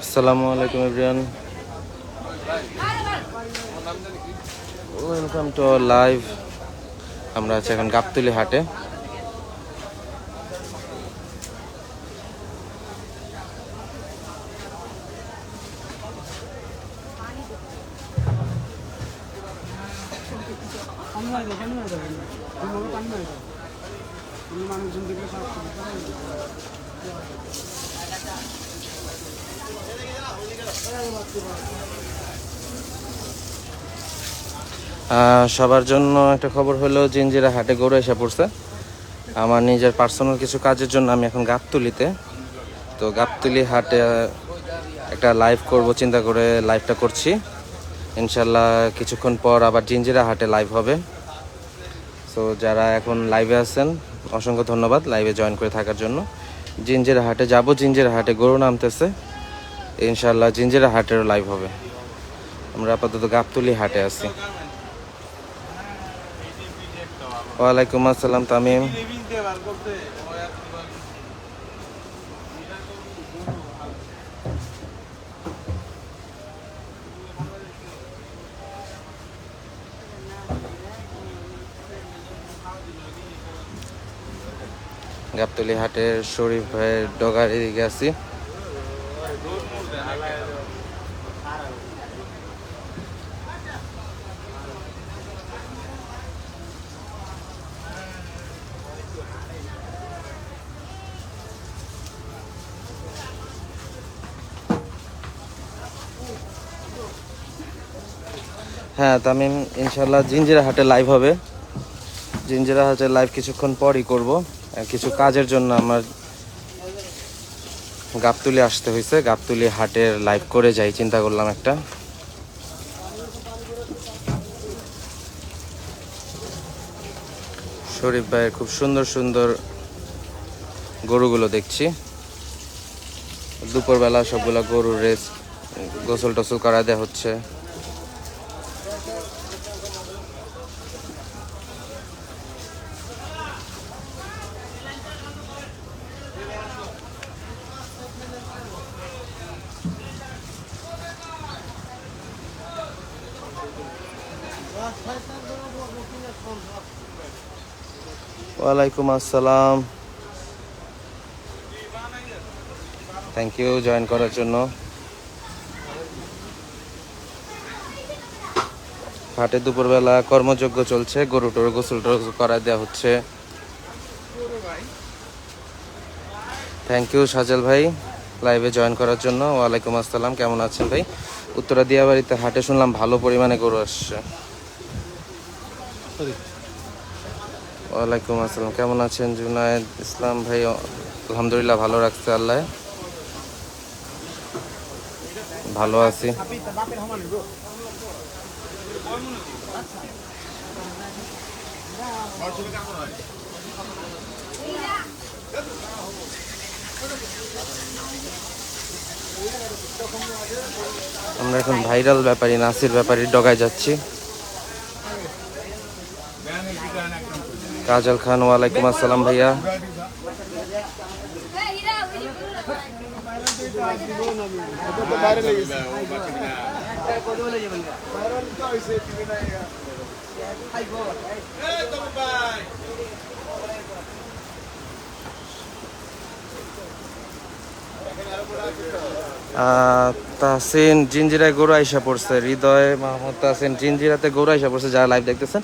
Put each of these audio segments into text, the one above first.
আসসালামু আলাইকুম everyone. Welcome to live আমরা আছি এখন গাবতলি হাটে। মানুষজন সবার জন্য একটা খবর হলো জিঞ্জিরা হাটে গরু এসে পড়ছে। আমার নিজের পার্সোনাল কিছু কাজের জন্য আমি এখন গাবতলিতে। তো গাবতলি হাটে একটা লাইভ করব, চিন্তা করে লাইভটা করছি। ইনশাল্লাহ কিছুক্ষণ পর আবার জিঞ্জিরা হাটে লাইভ হবে। তো যারা এখন লাইভে আছেন, অসংখ্য ধন্যবাদ লাইভে জয়েন করে থাকার জন্য। জিঞ্জিরা হাটে যাব, জিঞ্জের হাটে গরু নামতেছে। ইনশাল্লাহ জিঞ্জের হাটেরও লাইভ হবে। আমরা আপাতত গাবতুলি হাটে আছি। ওয়ালাইকুম আসসালাম, তামিম। গাবতলি হাটের শরীফ ভাইয়ের ডগার এদিকে আছি। হ্যাঁ তামিম ইনশাল্লাহ জিঞ্জিরা হাটে লাইভ হবে। জিঞ্জিরা হাটে লাইভ কিছুক্ষণ পরই করব। কিছু কাজের জন্য আমার গাবতুলি আসতে হয়েছে। গাবতুলি হাটের লাইভ করে যাই, চিন্তা করলাম একটা। শরীফ ভাইয়ের খুব সুন্দর সুন্দর গরুগুলো দেখছি। দুপুরবেলা সবগুলা গরুর রেস গোসল টসল করা দেওয়া হচ্ছে। ওয়ালাইকুম আসসালাম। থ্যাংক ইউ জয়েন করার জন্য। হাটে দুপুরবেলা কর্মযজ্ঞ চলছে, গরু টরু গোসল টোসল করা দেওয়া হচ্ছে। থ্যাংক ইউ সাজেল ভাই লাইভে জয়েন করার জন্য। ওয়ালাইকুম আসসালাম, কেমন আছেন ভাই? উত্তরা দিয়াবাড়িতে হাটে শুনলাম ভালো পরিমাণে গরু আসছে। ওয়ালাইকুম আসসালাম। কেমন আছেন জুনায়েদ ইসলাম ভাই? আলহামদুলিল্লাহ ভালো রাখছে আল্লাহ। ভালো আছি। আমরা এখন ভাইরাল ব্যাপারী, নাসির ব্যাপারীর ডগায় যাচ্ছি। কাজল খান, ওয়ালাইকুম আসসালাম ভাইয়া। তাহসিন জিঞ্জিরায় গরু আইসা পড়ছে। হৃদয় মাহমুদ তাহসিন জিঞ্জিরাতে গরু আইসা পড়ছে, যারা লাইভ দেখতেছেন।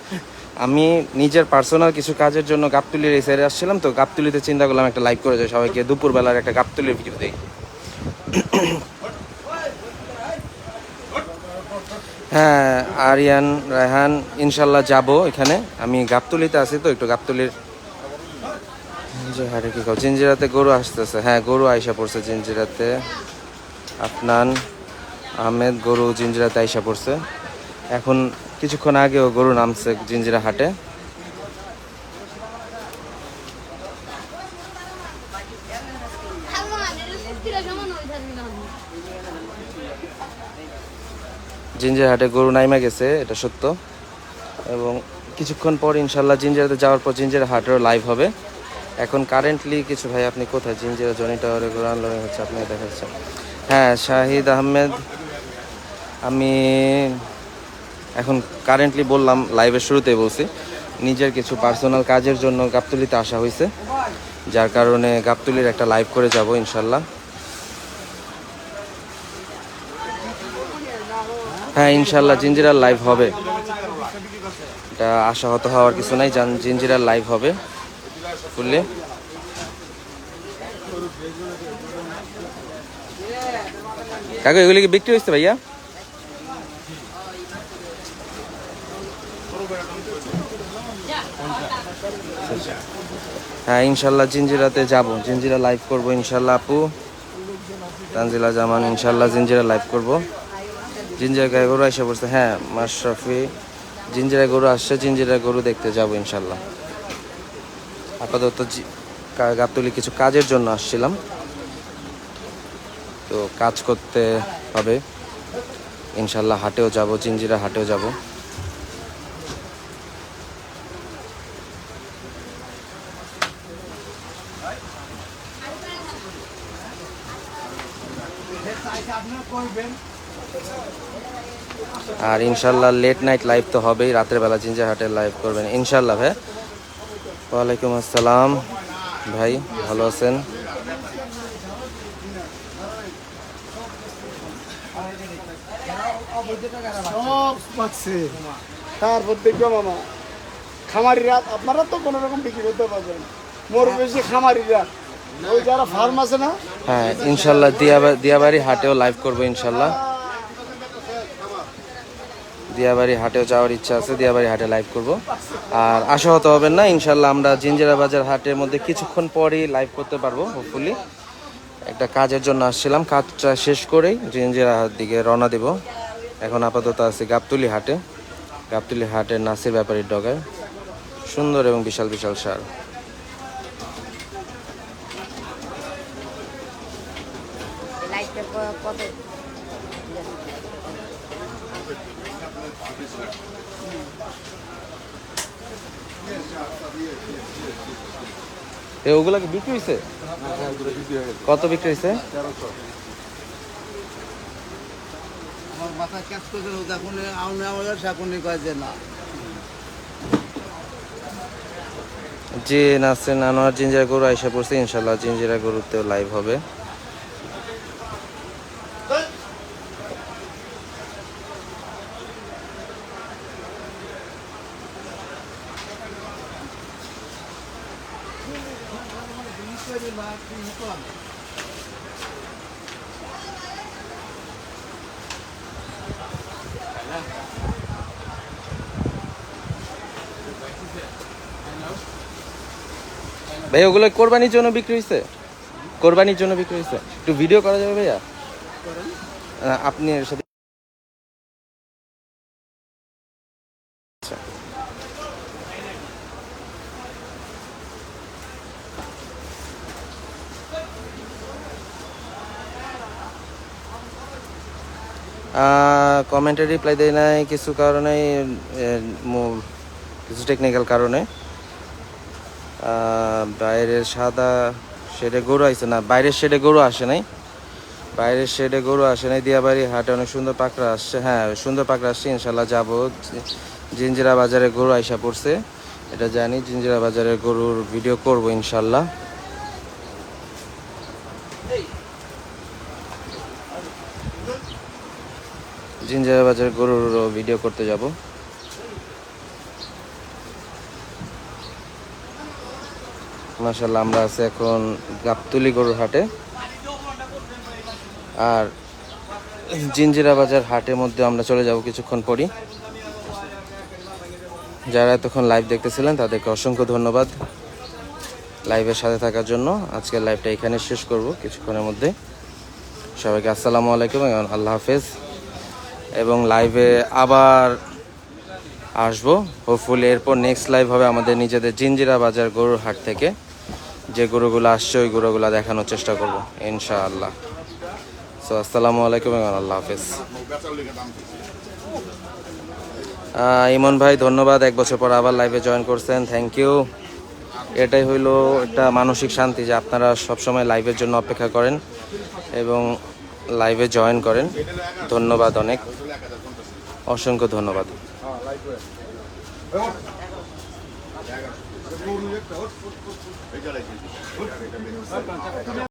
আমি নিজের পার্সোনাল কিছু কাজের জন্য গাবতুলির এই সাইডে আসছিলাম, তো গাবতুলিতে চিন্তা করলাম একটা লাইভ করে যাই, সবাইকে দুপুরবেলার একটা গাবতুলির ভিডিও দিই হ্যাঁ আরিয়ান, রায়হান, ইনশাল্লাহ যাব এখানে। আমি গাবতুলিতে আছি তো, একটু গাবতুলির হারে কি খাও জিঞ্জিরাতে গরু আসতেছে। হ্যাঁ গরু আইসা পড়ছে জিঞ্জিরাতে। আফনান, আহমেদ, গরু জিঞ্জিরাতে আইসা পড়ছে। এখন কিছুক্ষণ আগেও গরু নামছে জিঞ্জিরা হাটে। জিঞ্জিরা হাটে গরু নাইমা গেছে, এটা সত্য। এবং কিছুক্ষণ পর ইনশাল্লাহ জিঞ্জিরাতে যাওয়ার পর জিঞ্জিরা হাটেরও লাইভ হবে। এখন কারেন্টলি কিছু ভাই, আপনি কোথায়? জিঞ্জিরা, জনি টাওয়ারে গোরান লড়াই হচ্ছে, আপনি দেখাচ্ছেন। হ্যাঁ শাহিদ আহমেদ, আমি এখন কারেন্টলি বললাম লাইভের শুরুতে বলছি, নিজের কিছু পার্সোনাল কাজের জন্য গাবতলিতে আসা হয়েছে, যার কারণে গাবতলির একটা লাইভ করে যাব ইনশাল্লাহ। হ্যাঁ ইনশাল্লাহ জিঞ্জিরার লাইভ হবে। এটা আশাহত হওয়ার কিছু নাই জিঞ্জিরার লাইভ হবে ফুললে কাকু, এগুলি কি বিক্রি হয়েছে ভাইয়া? হ্যাঁ ইনশাল্লাহ জিঞ্জিরাতে যাব। জিঞ্জিরা লাইভ করব ইনশাল্লাহ আপু। তানজিলা জামান, ইনশাল্লাহ জিঞ্জিরা লাইভ করব। জিঞ্জিরা গায়ে গরু এসে পড়ছে। হ্যাঁ মাশরাফি জিঞ্জিরা গরু আসছে জিঞ্জিরা গরু দেখতে যাব ইনশাল্লাহ। আপাতত গাবতলি কিছু কাজের জন্য আসছিলাম। তো কাজ করতে হবে। ইনশাল্লাহ হাটেও যাব জিঞ্জিরা হাটেও যাব। আর ইনশাল্লাহ লেট নাইট লাইভ তো হবেই রাতের বেলা জিঞ্জার হাটের লাইভ করবেন। ইনশাল্লাহ ভাই। ওয়ালাইকুম আসসালাম। ভাই ভালো আছেন? সব তারপর দেখবে মামা? খামারিরা আপনারা তো কোনো রকম বিক্রি করতে পারবেন মোর বেশি খামারিরা ওই যারা ফার্ম আছে না? হ্যাঁ ইনশাল্লাহ দিয়াবাড়ি হাটেও লাইভ করব ইনশাল্লাহ। দিয়াবাড়ি হাটেও যাওয়ার ইচ্ছা আছে, দিয়াবাড়ি হাটে লাইভ করব। আর আশা আশাহত হবেন না, ইনশাল্লাহ আমরা জিঞ্জিরা বাজার হাটের মধ্যে কিছুক্ষণ পরেই লাইভ করতে পারব হোপফুলি একটা কাজের জন্য আসছিলাম, কাজটা শেষ করেই জিঞ্জিরা দিকে রওনা দেব। এখন আপাতত আছে গাবতুলি হাটে। গাবতুলি হাটের নাসির ব্যাপারীর ডগায়। সুন্দর এবং বিশাল বিশাল সার। ওগুলা কি বিক্রি হয়েছে কত বিক্রি হয়েছে আমার মাথা ক্যাচ করে তখন আউনে আমাদের সাকুনি কয় যে না। জি নাসরিন আনোয়ার জিঞ্জিরা গরু আইসা পড়ছে ইনশাল্লাহ জিঞ্জিরা গরুতেও লাইভ হবে। ভাই, ওগুলো কোরবানির জন্য বিক্রি হয়েছে কোরবানির জন্য বিক্রি হয়েছে একটু ভিডিও করা যাবে ভাইয়া? আপনি এর সাথে। কমেন্টে রিপ্লাই দেয় নাই, কিছু কারণে কিছু টেকনিক্যাল কারণে। বাইরের সাদা শেডে গরু আইছে না, বাইরের শেডে গরু আসে নাই। বাইরের শেডে গরু আসে নাই, দিয়াবাড়ি হাটে অনেক সুন্দর পাকড়া আসছে। হ্যাঁ সুন্দর পাকড়া আসছে, ইনশাল্লাহ যাব। জিঞ্জিরা বাজারে গরু আইসা পড়ছে। এটা জানি জিঞ্জিরা বাজারের গরুর ভিডিও করব ইনশাল্লাহ। জিঞ্জিরা বাজারে গরুর ভিডিও করতে যাব। মাসাল্লাহ আমরা আছি এখন গাবতুলি গরুর হাটে। আর জিঞ্জিরা বাজার হাটের মধ্যে আমরা চলে যাব কিছুক্ষণ পরই। যারা এতক্ষণ লাইভ দেখতেছিলেন, তাদেরকে অসংখ্য ধন্যবাদ লাইভের সাথে থাকার জন্য। আজকের লাইভটা এখানে শেষ করব কিছুক্ষণের মধ্যে। সবাইকে আসসালামু আলাইকুম, এবং আল্লাহ হাফেজ। এবং লাইভে আবার আসব। হোপফুলি এরপর নেক্সট লাইভ হবে আমাদের নিজেদের জিঞ্জিরা বাজার গরুর হাট থেকে। যে গরুগুলো আসছে, ওই গরুগুলো দেখানোর চেষ্টা করব, ইনশাআল্লাহ। সো আসসালামু আলাইকুম এবং আল্লাহ হাফেজ। ইমন ভাই, ধন্যবাদ, এক বছর পর আবার লাইভে জয়েন করছেন থ্যাংক ইউ এটাই হইল একটা মানসিক শান্তি যে আপনারা সবসময় লাইভের জন্য অপেক্ষা করেন এবং লাইভে জয়েন করেন। ধন্যবাদ অনেক। অসংখ্য ধন্যবাদ। হ্যাঁ, এটা